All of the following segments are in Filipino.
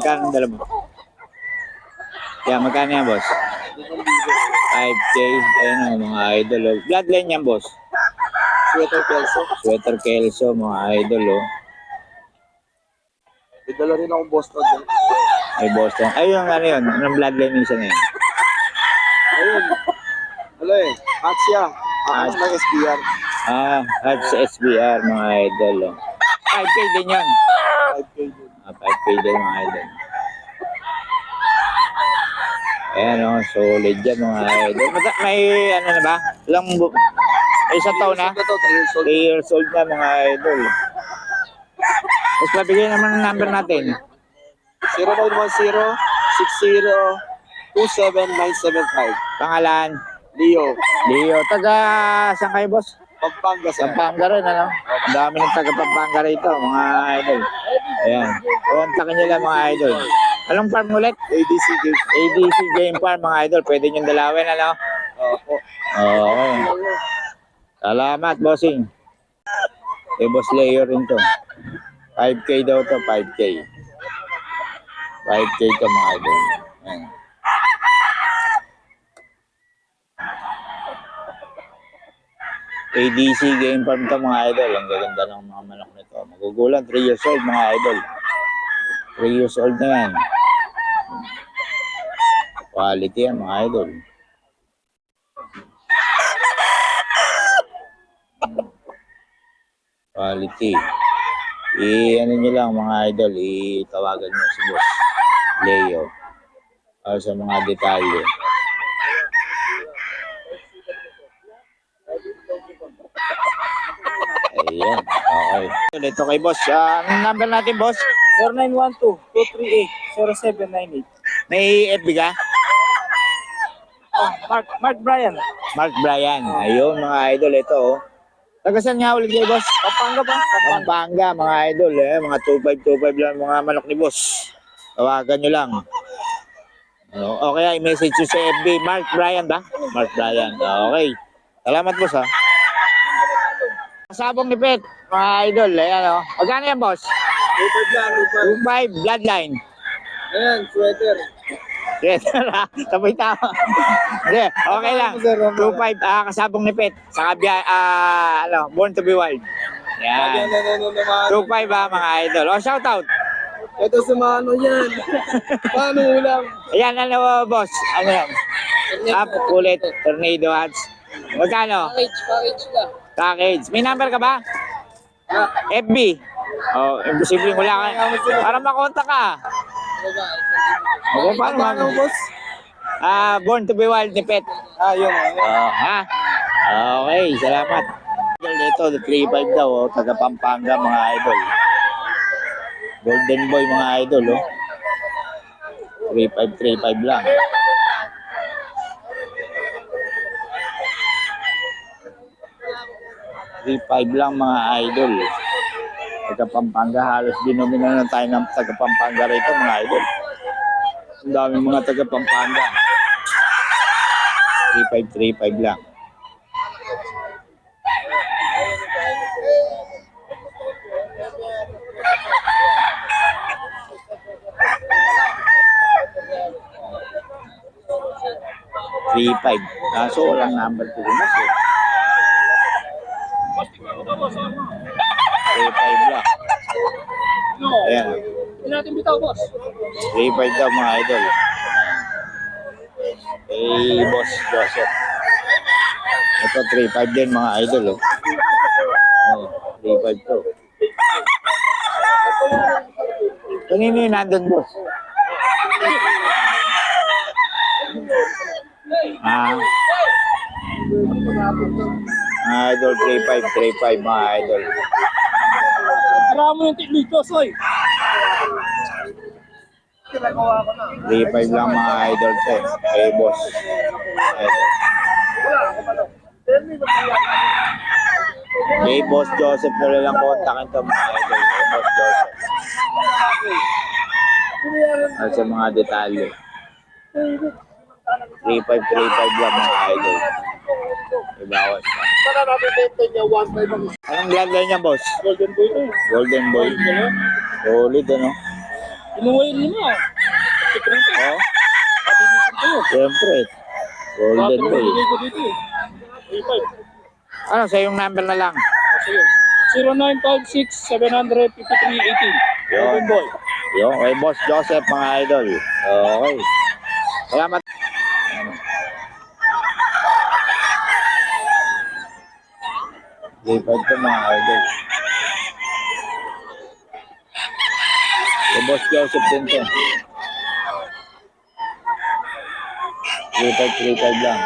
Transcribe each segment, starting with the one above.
magkano ang dala mo? Yan, magkano yan, boss? 5K. Ayan o, mga idol. Oh. Bloodline yan, boss. Sweater Kelso. Sweater Kelso, mga idol. Oh. May dala rin akong Boston dyan. Ay, Boston. Ay, yung ano yun? Anong bloodline yung isa na yun? Ayun. Wala eh. Hatsia. Ako ng SBR. Ah, at sa SBR, mga idol. Oh. 5K din yan. 5K din. 5K din, mga idol. Ayan o, solid yan, mga idol. May, ano na ba? Ilang, bu- isang taon na? Ito, 3 years old. 3 years old na, mga idol. Tapos pabigyan naman ng number natin. 0910-60-27975. Pangalan, Leo. Leo. Taga, saan kayo, boss? Pampanga sir. Pampanga rin, ano? Ang dami ng taga Pampanga rito, mga idol. Ayan. Kontakin nyo lang, mga idol. Anong farm ulit? ADC Games. ADC Game Farm, mga idol. Pwede nyo dalawin, ano? Opo. Oo. Salamat, bossing. Kay Boss Leo rin to. 5K daw to, 5K. 5K to, mga idol. Ayan. ADC Game Farm to, mga idol. Ang gaganda ng mga manok nito. Magugulang, 3 years old, mga idol. 3 years old na yan. Quality yan, mga idol. quality. I ano niyo lang mga idol, itawagan niyo si Boss Leo para sa mga detalye. Ayan, okay. Ito kay Boss. Ah, anong number natin, Boss? 0912-238-0798. May FB ka? Oh, Mark, Mark Bryan. Mark Bryan. Ayun, mga idol. Ito, oh. Taga saan nga ulit kayo, Boss? Pampanga ba? Pampanga. Mga idol. Eh. Mga 2525 lang mga manok ni Boss. Tawagan nyo lang. Ano, o kaya i-message nyo sa FB. Mark Bryan ba? Mark Bryan. Okay. Salamat, Boss, ha. Sabong ni Pet, mga idol. Ayan, o. Magkano yan, Boss? Lupad lang, lupad. 25, bloodline. Ayan, sweater. Yes, sabay tama. Hindi, okay lang. 2.5, ah, kasabong ni Pet. Sa kabya, ah, ano, Born to be Wild. Yan. ano, ano, naman. 2.5 ah, mga idol. O, shout out. Ito sa mga ano yan. Paano ulam? Ayan, ano, boss? Ano yan? Up, ulit, tornado hats. Magkano? Package, package ka. Package. May number ka ba? FB. Oh, imposible wala ka. Para makontak ka. Okay, paano mag- boss? Ah, Born to be Wild ni Pet. Ah, yun. Oh, ha? Okay, salamat. Dito, 3.5 daw, oh, taga Pampanga mga idol. Golden Boy mga idol, oh. 3.5, 3.5 lang. Three five lang mga idol. Taga Pampanga, halos dinomina na tayo ng taga Pampanga rito mga idol. Ang daming mga taga Pampanga. 3535 lang. Three five. Kaso walang number rin mas eh. Three five lang. Ayan. Hindi natin bitaw, boss. Three five daw mga idol. Eh, boss Joseph. Ito, 3.5 din mga idol. Oh. Oh, 3.5 to. Kanino yung nandun, boss? Ah. Mga idol, 3.5, 3.5 mga idol. Tara mo yung tiklito, soy. 3.5 lang mga idol eh. Kay boss. Kay boss Joseph na lang kontakin to mga idol. Kay boss Joseph. At sa mga detalye. 3.5, 3.5 lang mga idol. Ibawas pa. Para natin benta niya 1.5 ang Anong vlog niya boss? golden boy to. Golden Boy. Solid ano? Rin mo. Secret. Oh, Mabilisan ko siyempre. Golden boy. Eh. 35. Ano, sa yung number na lang. Sige. 0956-753-18. Golden Boy. Yung kay Boss Joseph, mga idol. Okay. Salamat. Lipad ko mga idol. Kay Boss Joseph din to. Lipad, lipad lang.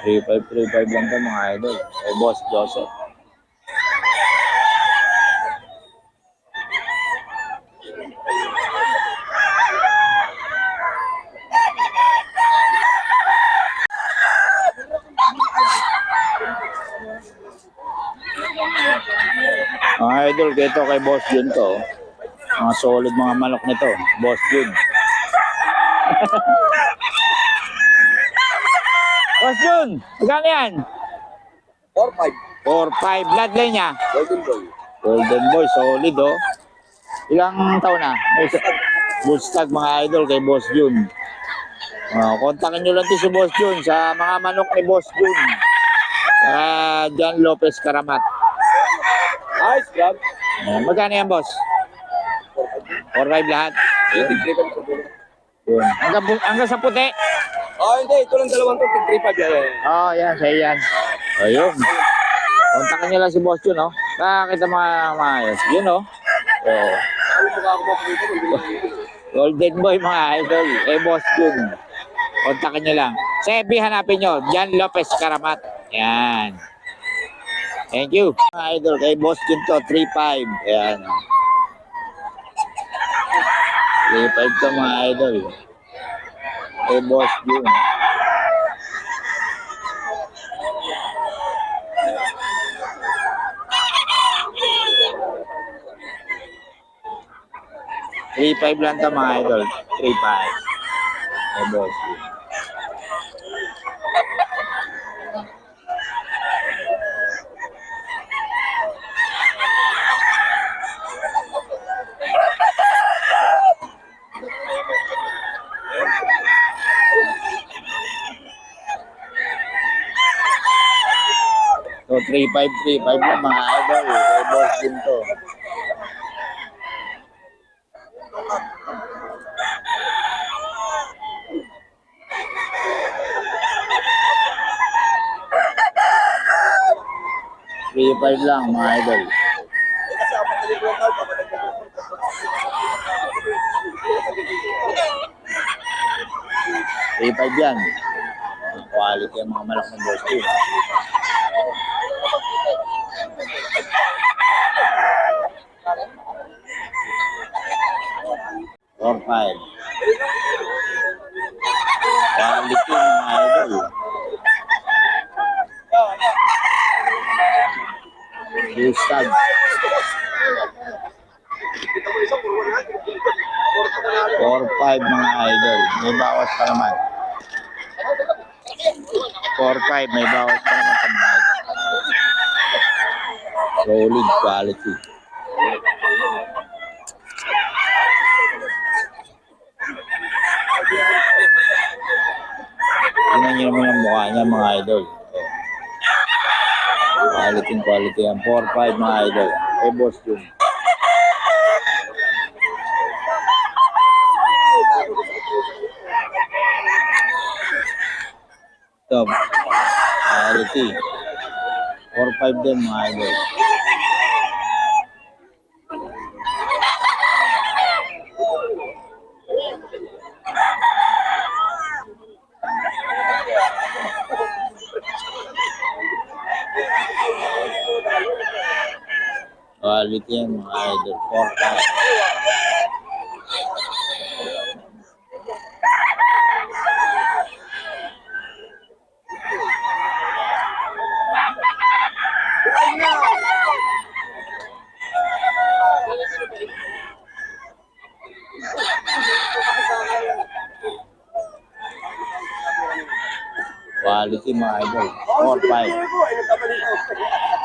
Three five, three five lang to mga idol. Kay Boss Joseph. Mga idol, kito kay Boss Jun to. Mga solid mga manok nito. Boss Jun. Boss Jun, magkano yan? 4-5. 4-5 bloodline niya. Golden boy. Golden Boy, solid oh. Ilang taon na? Bullstag mga idol kay Boss Jun. Uh, kontakin nyo lang to si Boss Jun sa mga manok ni Boss Jun. Saka John Lopez Karamat. Nice, grab. Magkano yan, boss? 4-5 lahat. Tig-3 kami sa dulo. Yun. Hanggang, bu- hanggang sa puti. Oh, hindi. Ito lang dalawang to. Tig-3 pa dyan. Oh, yan, sa'yo yan. Ayun. Kontakin nyo lang si Boss Jun, oh. Nakakita mga maayos. Yun, oh. Oh. Ano mukha ako dito? Golden Boy mga idol. Eh, Boss Jun. Kontakin nyo lang. Sa FB hanapin nyo. Jan Lopez Karamat. Yan. Thank you. Mga idol, kay Boss Jun to. 3-5. Yan. 3-5 to mga idol. Kay Boss Jun. Three five lang to mga idol. Three five. Kay Boss 3535 lang mga idol. Boss Jun to. Three five lang mga idol. Three five yan. Quality ang mga malak ng boss. Four five. Quality mga idol. Bustag. Four five mga idol. May bawas pa naman. Four five, may bawas pa naman. Solid quality. Tingnan niyo naman ang mukha niya mga idol. Quality quality yan. 4-5 mga idol. Eh boss yun. Ito. Quality. 4-5 din mga idol. quality yan, mga idol. Forecast. quality mga idol. 4-5.